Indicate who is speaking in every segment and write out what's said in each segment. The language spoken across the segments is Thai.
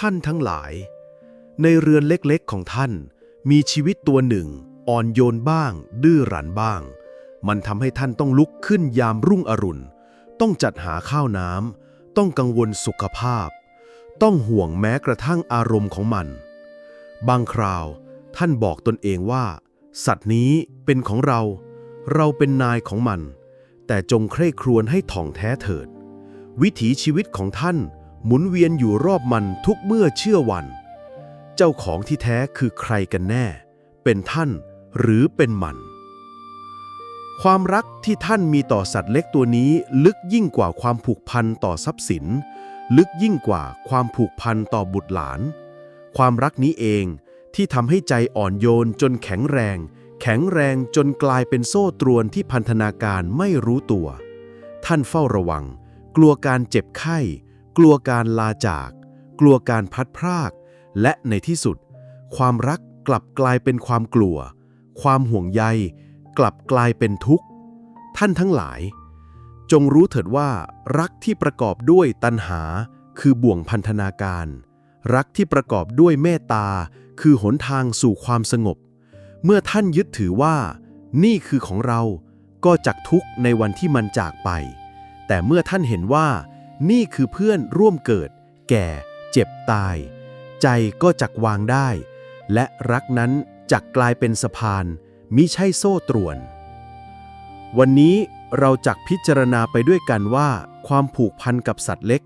Speaker 1: ท่านทั้งหลาย ในเรือนเล็กๆของท่าน มีชีวิตตัวหนึ่ง อ่อนโยนบ้าง ดื้อรั้นบ้าง มันทำให้ท่านต้องลุกขึ้นยามรุ่งอรุณ ต้องจัดหาข้าวน้ำต้องกังวลสุขภาพ ต้องห่วงแม้กระทั่งอารมณ์ของมัน บางคราวท่านบอกตนเองว่า สัตว์นี้เป็นของเรา เราเป็นนายของมัน แต่จงใคร่ครวญให้ถ่องแท้เถิด วิถีชีวิตของท่าน หมุนเวียนอยู่รอบมันทุกเมื่อเชื่อวัน เจ้าของที่แท้คือใครกันแน่ เป็นท่านหรือเป็นมัน ความรักที่ท่านมีต่อสัตว์เล็กตัวนี้ลึกยิ่งกว่าความผูกพันต่อทรัพย์สิน ลึกยิ่งกว่าความผูกพันต่อบุตรหลาน ความรักนี้เองที่ทำให้ใจอ่อนโยนจนแข็งแรง แข็งแรงจนกลายเป็นโซ่ตรวนที่พันธนาการไม่รู้ตัว ท่านเฝ้าระวัง กลัวการเจ็บไข้ กลัวการลาจาก กลัวการพัดพราก และในที่สุด ความรักกลับกลายเป็นความกลัว ความห่วงใย กลับกลายเป็นทุกข์ ท่านทั้งหลาย จงรู้เถิดว่า รักที่ประกอบด้วยตัณหา คือบ่วงพันธนาการ รักที่ประกอบด้วยเมตตา คือหนทางสู่ความสงบ เมื่อท่านยึดถือว่า นี่คือของเราก็จักทุกข์ในวันที่มันจากไป แต่เมื่อท่านเห็นว่า นี่คือเพื่อนร่วมเกิด แก่ เจ็บตาย ใจก็จักวางได้ และรักนั้นจักกลายเป็นสะพานมิใช่โซ่ตรวน วันนี้เราจักพิจารณาไปด้วยกันว่า ความผูกพันกับสัตว์เล็ก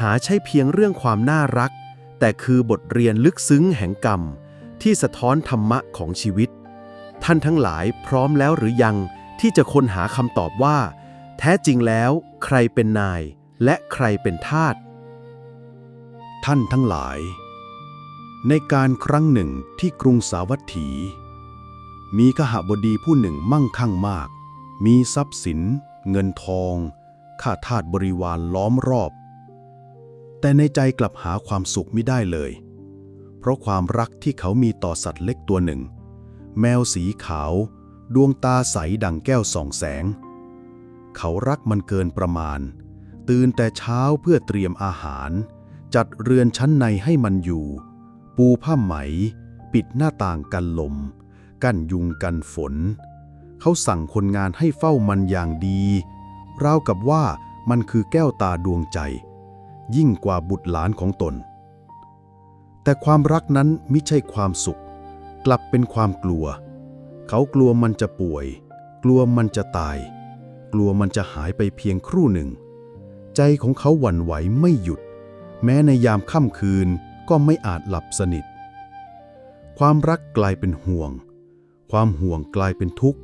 Speaker 1: หาใช่เพียงเรื่องความน่ารัก แต่คือบทเรียนลึกซึ้งแห่งกรรม ที่สะท้อนธรรมะของชีวิต ท่านทั้งหลายพร้อมแล้วหรือยังที่จะค้นหาคำตอบว่า แท้จริงแล้ว ใครเป็นนาย และใครเป็นทาส
Speaker 2: ท่านทั้งหลาย ในการครั้งหนึ่งที่กรุงสาวัตถี มีขหบดีผู้หนึ่งมั่งคั่งมาก มีทรัพย์สิน เงินทอง ข้าทาสบริวารล้อมรอบ แต่ในใจกลับหาความสุขไม่ได้เลย เพราะความรักที่เขามีต่อสัตว์เล็กตัวหนึ่ง แมวสีขาว ดวงตาใสดังแก้วส่องแสง เขารักมันเกินประมาณ ตื่นแต่เช้าเพื่อเตรียมอาหาร จัดเรือนชั้นในให้มันอยู่ ปูผ้าไหม ปิดหน้าต่างกันลม กั้นยุงกันฝน เขาสั่งคนงานให้เฝ้ามันอย่างดีราวกับว่ามันคือแก้วตาดวงใจ ยิ่งกว่าบุตรหลานของตน แต่ความรักนั้นมิใช่ความสุข กลับเป็นความกลัว เขากลัวมันจะป่วย กลัวมันจะตาย กลัวมันจะหายไปเพียงครู่หนึ่ง ใจของเขาหวั่นไหวไม่หยุด แม้ในยามค่ำคืนก็ไม่อาจหลับสนิท ความรักกลายเป็นห่วง ความห่วงกลายเป็นทุกข์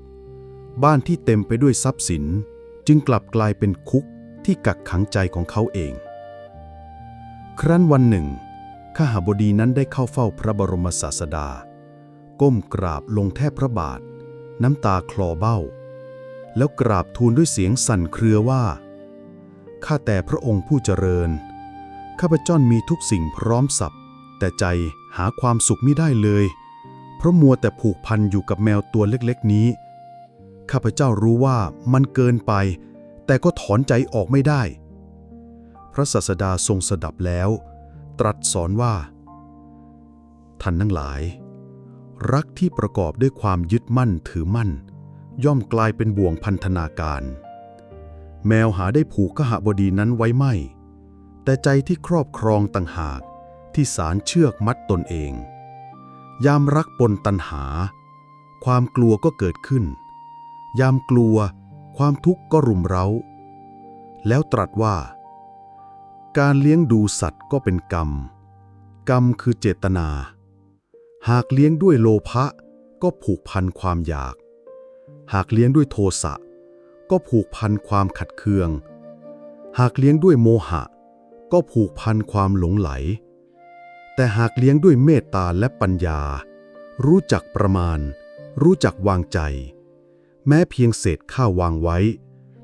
Speaker 2: บ้านที่เต็มไปด้วยทรัพย์สิน จึงกลับกลายเป็นคุกที่กักขังใจของเขาเอง ครั้นวันหนึ่งข้าหาบดีนั้นได้เข้าเฝ้าพระบรมศาสดา ก้มกราบลงแทบพระบาท น้ำตาคลอเบ้า แล้วกราบทูลด้วยเสียงสั่นเครือว่า ข้าแต่พระองค์ผู้เจริญ ข้าพเจ้ามีทุกสิ่งพร้อมสับ แต่ใจหาความสุขไม่ได้เลย เพราะมัวแต่ผูกพันอยู่กับแมวตัวเล็กๆนี้ ข้าพเจ้ารู้ว่ามันเกินไป แต่ก็ถอนใจออกไม่ได้ พระศาสดาทรงสดับแล้ว ตรัสสอนว่า ท่านทั้งหลาย รักที่ประกอบด้วยความยึดมั่นถือมั่น ย่อมกลายเป็นบ่วงพันธนาการ แมวหาได้ผูกขหบดีนั้นไว้ไม่ แต่ใจที่ครอบครองต่างหากที่สารเชือกมัดตนเอง ยามรักปนตันหา ความกลัวก็เกิดขึ้น ยามกลัวความทุกข์ก็รุมเร้า แล้วตรัสว่า การเลี้ยงดูสัตว์ก็เป็นกรรม กรรมคือเจตนา หากเลี้ยงด้วยโลภะก็ผูกพันความอยาก หากเลี้ยงด้วยโทสะ ก็ผูกพันความขัดเคือง หากเลี้ยงด้วยโมหะ ก็ผูกพันความหลงไหล แต่หากเลี้ยงด้วยเมตตาและปัญญา รู้จักประมาณ รู้จักวางใจ แม้เพียงเศษข้าววางไว้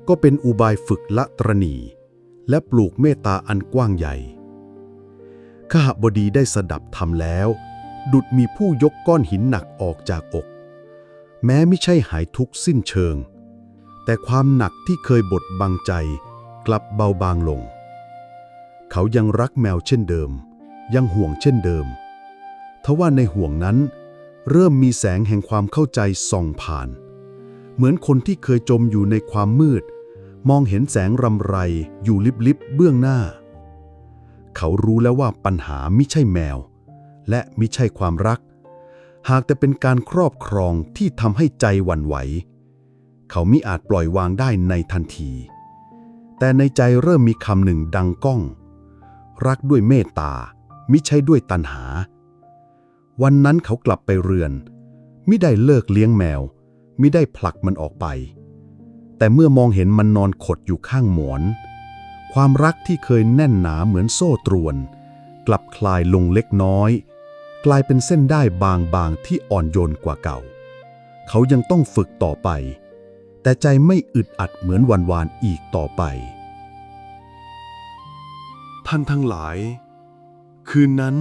Speaker 2: ก็เป็นอุบายฝึกละตรณีและปลูกเมตตาอันกว้างใหญ่ขหบดีได้สดับธรรมแล้ว ดุดมีผู้ยกก้อนหินหนักออกจากอก แม้ไม่ใช่หายทุกข์สิ้นเชิง แต่ความหนักที่เคยบดบังใจกลับเบาบางลง เขายังรักแมวเช่นเดิม ยังห่วงเช่นเดิม ทว่าในห่วงนั้น เริ่มมีแสงแห่งความเข้าใจส่องผ่าน เหมือนคนที่เคยจมอยู่ในความมืด มองเห็นแสงรำไรอยู่ลิบๆเบื้องหน้า เขารู้แล้วว่าปัญหาไม่ใช่แมว และมิใช่ความรัก หากแต่เป็นการครอบครองที่ทำให้ใจหวั่นไหว เขามิอาจปล่อยวางได้ในทันที แต่ในใจเริ่มมีคำหนึ่งดังก้อง รักด้วยเมตตา มิใช่ด้วยตัณหา วันนั้นเขากลับไปเรือน มิได้เลิกเลี้ยงแมว มิได้ผลักมันออกไป แต่เมื่อมองเห็นมันนอนขดอยู่ข้างหมอน ความรักที่เคยแน่นหนาเหมือนโซ่ตรวน กลับคลายลงเล็กน้อย กลายเป็นเส้นได้บางๆที่อ่อนโยนกว่าเก่า เขายังต้องฝึกต่อไป แต่ใจไม่อึดอัดเหมือนวันวานอีกต่อไป
Speaker 1: ท่านทั้งหลาย คืนนั้น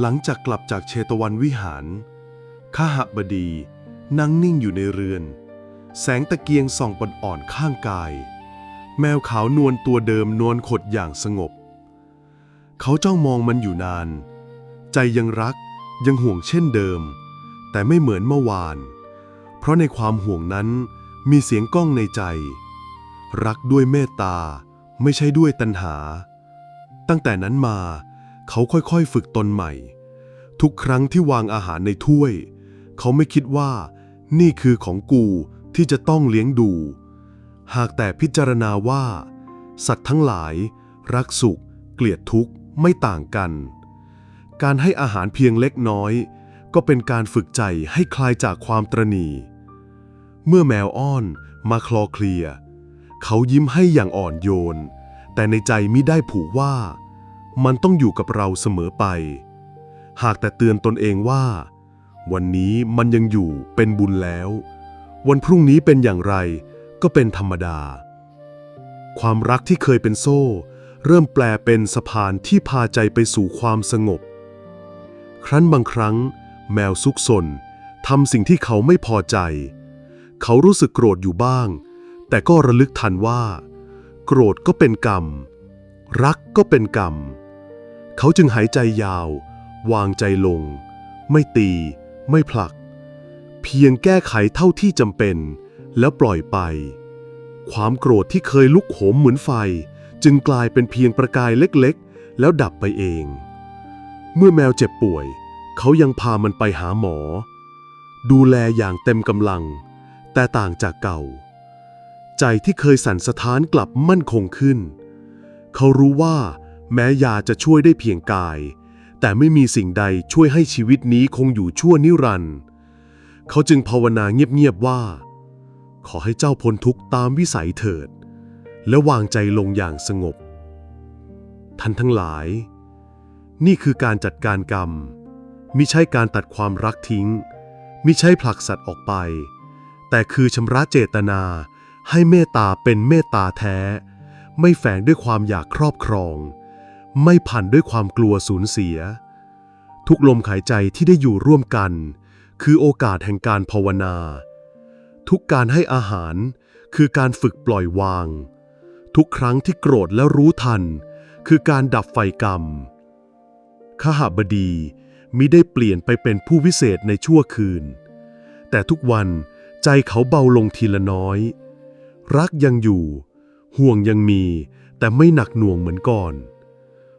Speaker 1: หลังจากกลับจากเชตวันวิหารข้าหบดีนั่งนิ่งอยู่ในเรือน แสงตะเกียงส่องปนอ่อนข้างกาย แมวขาวนวลตัวเดิมนวลขดอย่างสงบ เขาจ้องมองมันอยู่นาน ใจยังรักยังห่วงเช่นเดิม แต่ไม่เหมือนเมื่อวาน เพราะในความห่วงนั้น มีเสียงก้องในใจ รักด้วยเมตตา ไม่ใช่ด้วยตัณหา ตั้งแต่นั้นมา เขาค่อยๆฝึกตนใหม่ ทุกครั้งที่วางอาหารในถ้วย เขาไม่คิดว่า นี่คือของกูที่จะต้องเลี้ยงดู หากแต่พิจารณาว่า สัตว์ทั้งหลาย รักสุข เกลียดทุกข์ไม่ต่างกัน การให้อาหารเพียงเล็กน้อย ก็เป็นการฝึกใจให้คลายจากความตรณี เมื่อแมวอ้อนมาคลอเคลีย เขายิ้มให้อย่างอ่อนโยน แต่ในใจมิได้ผูกว่า มันต้องอยู่กับเราเสมอไป หากแต่เตือนตนเองว่า วันนี้มันยังอยู่เป็นบุญแล้ว วันพรุ่งนี้เป็นอย่างไรก็เป็นธรรมดา ความรักที่เคยเป็นโซ่ เริ่มแปลเป็นสะพานที่พาใจไปสู่ความสงบ ครั้นบางครั้ง แมวซุกซนทำสิ่งที่เขาไม่พอใจ เขารู้สึกโกรธอยู่บ้าง แต่ก็ระลึกทันว่า โกรธก็เป็นกรรม รักก็เป็นกรรม เขาจึงหายใจยาว วางใจลง ไม่ตี ไม่ผลัก เพียงแก้ไขเท่าที่จำเป็น แล้วปล่อยไป ความโกรธที่เคยลุกโหมเหมือนไฟ จึงกลายเป็นเพียงประกายเล็กๆ แล้วดับไปเอง เมื่อแมวเจ็บป่วย เขายังพามันไปหาหมอ ดูแลอย่างเต็มกำลัง แต่ต่างจากเก่า ใจที่เคยสั่นสะท้านกลับมั่นคงขึ้น เขารู้ว่า แม้ยาจะช่วยได้เพียงกาย แต่ไม่มีสิ่งใดช่วยให้ชีวิตนี้คงอยู่ชั่วนิรันดร์เขาจึงภาวนาเงียบๆว่า ขอให้เจ้าพ้นทุกข์ตามวิสัยเถิด และวางใจลงอย่างสงบ ท่านทั้งหลาย นี่คือการจัดการกรรมมิใช่การตัดความรักทิ้ง มิใช่ผลักสัตว์ออกไป แต่คือชำระเจตนา ให้เมตตาเป็นเมตตาแท้ ไม่แฝงด้วยความอยากครอบครอง ไม่พันด้วยความกลัวสูญเสีย ทุกลมหายใจที่ได้อยู่ร่วมกัน คือโอกาสแห่งการภาวนา ทุกการให้อาหารคือการฝึกปล่อยวาง ทุกครั้งที่โกรธแล้วรู้ทัน คือการดับไฟกรรมขหบดีมิได้เปลี่ยนไปเป็นผู้วิเศษในชั่วคืน แต่ทุกวัน ใจเขาเบาลงทีละน้อย รักยังอยู่ ห่วงยังมี แต่ไม่หนักหน่วงเหมือนก่อน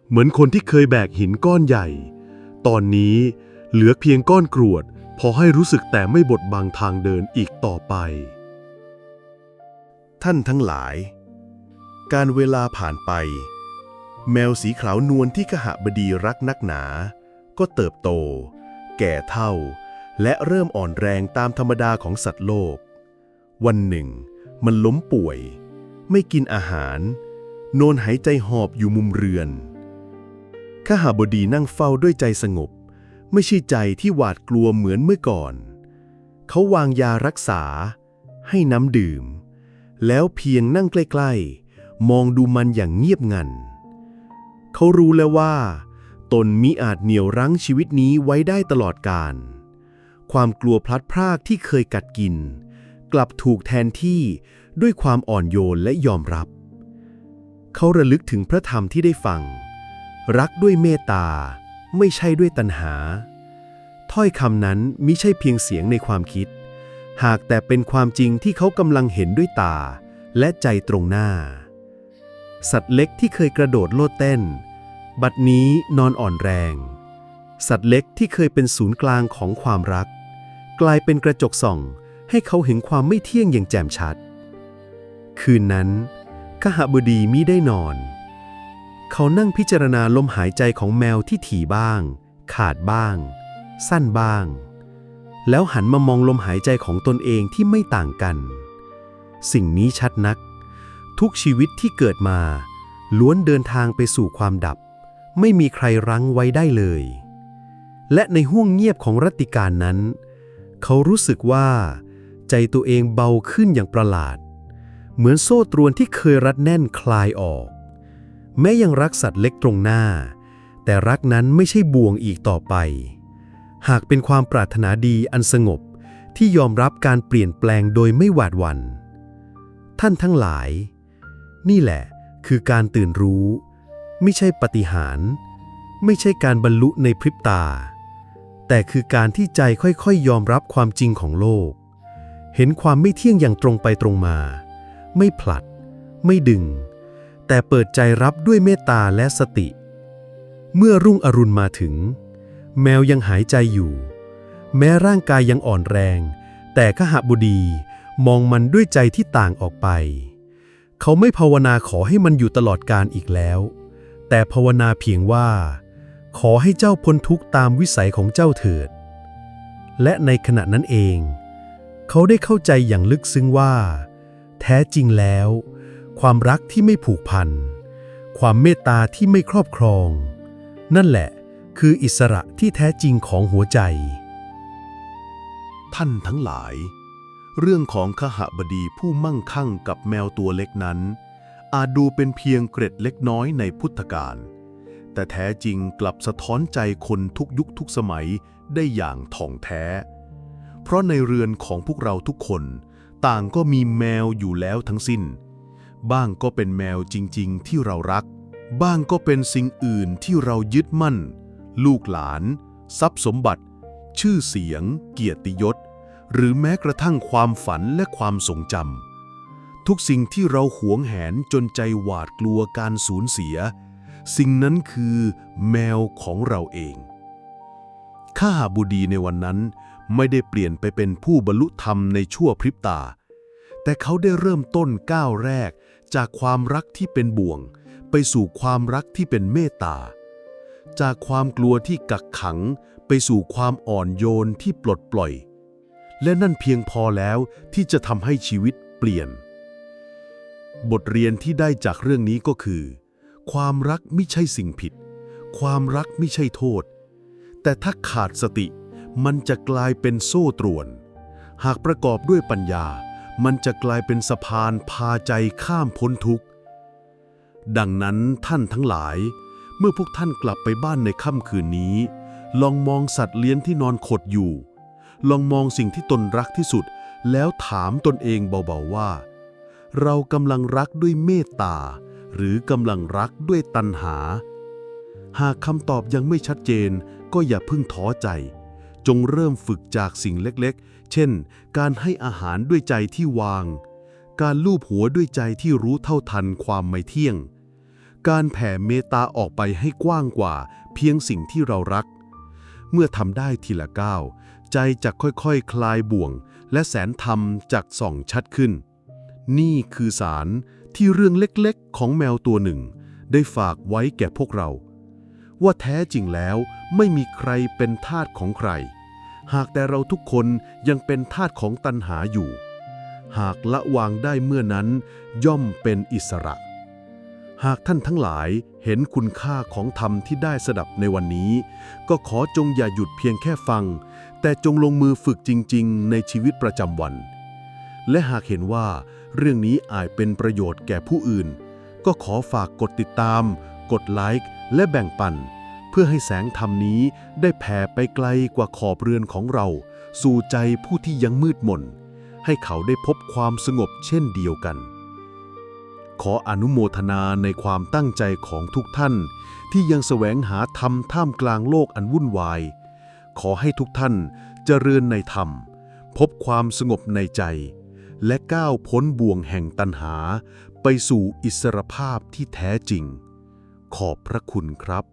Speaker 1: เหมือนคนที่เคยแบกหินก้อนใหญ่ ตอนนี้เหลือเพียงก้อนกรวด พอให้รู้สึกแต่ไม่บดบังทางเดินอีกต่อไป
Speaker 2: ท่านทั้งหลาย การเวลาผ่านไป แมวสีขาวนวลที่ขหบดีรักนักหนา ก็เติบโต แก่เท่า และเริ่มอ่อนแรงตามธรรมดาของสัตว์โลก วันหนึ่ง มันล้มป่วย ไม่กินอาหารโนนหายใจหอบอยู่มุมเรือนข้าหบดีนั่งเฝ้าด้วยใจสงบ ไม่ใช่ใจที่หวาดกลัวเหมือนเมื่อก่อน เขาวางยารักษา ให้น้ำดื่ม แล้วเพียงนั่งใกล้ๆ มองดูมันอย่างเงียบงัน เขารู้แล้วว่า ตนมิอาจเหนี่ยวรั้งชีวิตนี้ไว้ได้ตลอดกาล ความกลัวพลัดพรากที่เคยกัดกิน กลับถูกแทนที่ด้วยความอ่อนโยนและยอมรับ เขาระลึกถึงพระธรรมที่ได้ฟัง รักด้วยเมตตา
Speaker 1: ไม่ใช่ด้วยตัณหา ถ้อยคำนั้นมิใช่เพียงเสียงในความคิด หากแต่เป็นความจริงที่เขากำลังเห็นด้วยตา และใจตรงหน้า สัตว์เล็กที่เคยกระโดดโลดเต้น บัดนี้นอนอ่อนแรงสัตว์เล็กที่เคยเป็นศูนย์กลางของความรัก กลายเป็นกระจกส่อง ให้เขาเห็นความไม่เที่ยงอย่างแจ่มชัด คืนนั้นขหบดีมิได้นอน เขานั่งพิจารณาลมหายใจของแมวที่ถี่บ้าง ขาดบ้าง สั้นบ้าง แล้วหันมามองลมหายใจของตนเองที่ไม่ต่างกัน สิ่งนี้ชัดนัก ทุกชีวิตที่เกิดมา ล้วนเดินทางไปสู่ความดับ ไม่มีใครรั้งไว้ได้เลย และในห้วงเงียบของรัตติการนั้น เขารู้สึกว่า ใจตัวเองเบาขึ้นอย่างประหลาด เหมือนโซ่ตรวนที่เคยรัดแน่นคลายออก แม้ยังรักสัตว์เล็กตรงหน้า แต่รักนั้นไม่ใช่บ่วงอีกต่อไป หากเป็นความปรารถนาดีอันสงบที่ยอมรับการเปลี่ยนแปลงโดยไม่หวาดหวัน่นท่านทั้งหลาย นี่แหละคือการตื่นรู้ ไม่ใช่ปฏิหาร ไม่ใช่การบรรลุในพริบตา แต่คือการที่ใจค่อยๆยอมรับความจริงของโลก เห็นความไม่เที่ยงอย่างตรงไปตรงมา ไม่ผลัด ไม่ดึง แต่เปิดใจรับด้วยเมตตาและสติ เมื่อรุ่งอรุณมาถึง แมวยังหายใจอยู่ แม้ร่างกายยังอ่อนแรง แต่ขหบดีมองมันด้วยใจที่ต่างออกไป เขาไม่ภาวนาขอให้มันอยู่ตลอดกาลอีกแล้ว แต่ภาวนาเพียงว่า ขอให้เจ้าพ้นทุกข์ตามวิสัยของเจ้าเถิด และในขณะนั้นเอง เขาได้เข้าใจอย่างลึกซึ้งว่า แท้จริงแล้ว ความรักที่ไม่ผูกพัน ความเมตตาที่ไม่ครอบครอง นั่นแหละคืออิสระที่แท้จริงของหัวใจ
Speaker 2: ท่านทั้งหลาย เรื่องของขหบดีผู้มั่งคั่งกับแมวตัวเล็กนั้น อาจดูเป็นเพียงเกร็ดเล็กน้อยในพุทธกาล แต่แท้จริงกลับสะท้อนใจคนทุกยุคทุกสมัยได้อย่างถ่องแท้ เพราะในเรือนของพวกเราทุกคน ต่างก็มีแมวอยู่แล้วทั้งสิ้น บ้างก็เป็นแมวจริง ๆ ที่เรารัก บ้างก็เป็นสิ่งอื่นที่เรายึดมั่น ลูกหลาน ทรัพย์สมบัติ ชื่อเสียง เกียรติยศ หรือแม้กระทั่งความฝันและความทรงจำทุกสิ่งที่เราหวงแหนจนใจหวาดกลัวการสูญเสีย สิ่งนั้นคือแมวของเราเอง ข้าหาบุดีในวันนั้นไม่ได้เปลี่ยนไปเป็นผู้บรรลุธรรมในชั่วพริบตา แต่เขาได้เริ่มต้นก้าวแรกจากความรักที่เป็นบ่วง ไปสู่ความรักที่เป็นเมตตา จากความกลัวที่กักขัง ไปสู่ความอ่อนโยนที่ปลดปล่อย และนั่นเพียงพอแล้วที่จะทำให้ชีวิตเปลี่ยน บทเรียนที่ได้จากเรื่องนี้ก็คือ ความรักไม่ใช่สิ่งผิด ความรักไม่ใช่โทษ แต่ถ้าขาดสติ มันจะกลายเป็นโซ่ตรวน หากประกอบด้วยปัญญา มันจะกลายเป็นสะพานพาใจข้ามพ้นทุกข์ ดังนั้นท่านทั้งหลาย เมื่อพวกท่านกลับไปบ้านในค่ำคืนนี้ ลองมองสัตว์เลี้ยงที่นอนขดอยู่ ลองมองสิ่งที่ตนรักที่สุด แล้วถามตนเองเบาๆว่า เรากำลังรักด้วยเมตตา หรือกำลังรักด้วยตัณหา หากคำตอบยังไม่ชัดเจน ก็อย่าพิ่งท้อใจ จงเริ่มฝึกจากสิ่งเล็กๆ เช่น การให้อาหารด้วยใจที่วาง การลูบหัวด้วยใจที่รู้เท่าทันความไม่เที่ยง การแผ่เมตตาออกไปให้กว้างกว่า เพียงสิ่งที่เรารัก เมื่อทำได้ทีละก้าวใจจะค่อยๆคคลายบ่วง และแสนธรรมจากส่องชัดขึ้น นี่คือสาร ที่เรื่องเล็กๆ ของแมวตัวหนึ่ง ได้ฝากไว้แก่พวกเรา ว่าแท้จริงแล้วไม่มีใครเป็นทาสของใคร หากแต่เราทุกคนยังเป็นทาสของตัณหาอยู่ หากละวางได้เมื่อนั้น ย่อมเป็นอิสระ หากท่านทั้งหลายเห็นคุณค่าของธรรมที่ได้สดับในวันนี้ ก็ขอจงอย่าหยุดเพียงแค่ฟัง แต่จงลงมือฝึกจริง ๆ ในชีวิตประจำวัน และหากเห็นว่า เรื่องนี้อาจเป็นประโยชน์แก่ผู้อื่น ก็ขอฝากกดติดตาม กดไลค์และแบ่งปัน เพื่อให้แสงธรรมนี้ได้แผ่ไปไกลกว่าขอบเรือนของเรา สู่ใจผู้ที่ยังมืดมน ให้เขาได้พบความสงบเช่นเดียวกัน
Speaker 3: ขออนุโมทนาในความตั้งใจของทุกท่าน ที่ยังแสวงหาธรรมท่ามกลางโลกอันวุ่นวาย ขอให้ทุกท่านเจริญในธรรม พบความสงบในใจ และก้าวพ้นบ่วงแห่งตันหา ไปสู่อิสรภาพที่แท้จริง ขอบพระคุณครับ